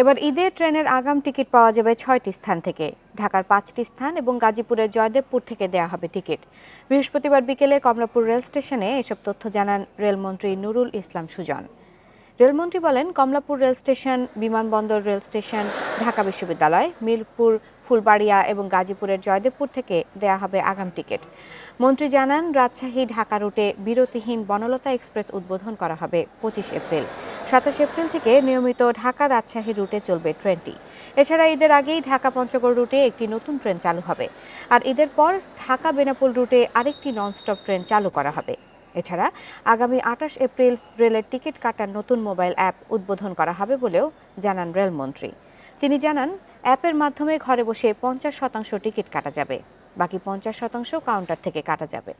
এবার ঈদে ট্রেনের আগাম টিকিট পাওয়া যাবে ছয়টি স্থান থেকে। ঢাকার পাঁচটি স্থান এবং গাজীপুরের জয়দেবপুর থেকে দেয়া হবে টিকিট। বৃহস্পতিবার বিকেলে কমলাপুর রেল স্টেশনে এসব তথ্য জানান রেলমন্ত্রী নুরুল ইসলাম সুজন। রেলমন্ত্রী বলেন, কমলাপুর রেল স্টেশন, বিমানবন্দর রেল স্টেশন, ঢাকা বিশ্ববিদ্যালয়, মিরপুর, ফুলবাড়িয়া এবং গাজীপুরের জয়দেবপুর থেকে দেয়া হবে আগাম টিকিট। মন্ত্রী জানান, রাজশাহী ঢাকা রুটে বিরতিহীন বনলতা এক্সপ্রেস উদ্বোধন করা হবে পঁচিশ এপ্রিল। সাতাশ এপ্রিল থেকে নিয়মিত ঢাকা রাজশাহী রুটে চলবে ট্রেনটি। এছাড়া ঈদের আগেই ঢাকা পঞ্চগড় রুটে একটি নতুন ট্রেন চালু হবে। আর ঈদের পর ঢাকা বেনাপোল রুটে আরেকটি ননস্টপ ট্রেন চালু করা হবে। এছাড়া আগামী আটাশ এপ্রিল রেলের টিকিট কাটার নতুন মোবাইল অ্যাপ উদ্বোধন করা হবে বলেও জানান রেলমন্ত্রী। তিনি জানান, অ্যাপের মাধ্যমে ঘরে বসে পঞ্চাশ শতাংশ টিকিট কাটা যাবে। বাকি পঞ্চাশ শতাংশ কাউন্টার থেকে কাটা যাবে।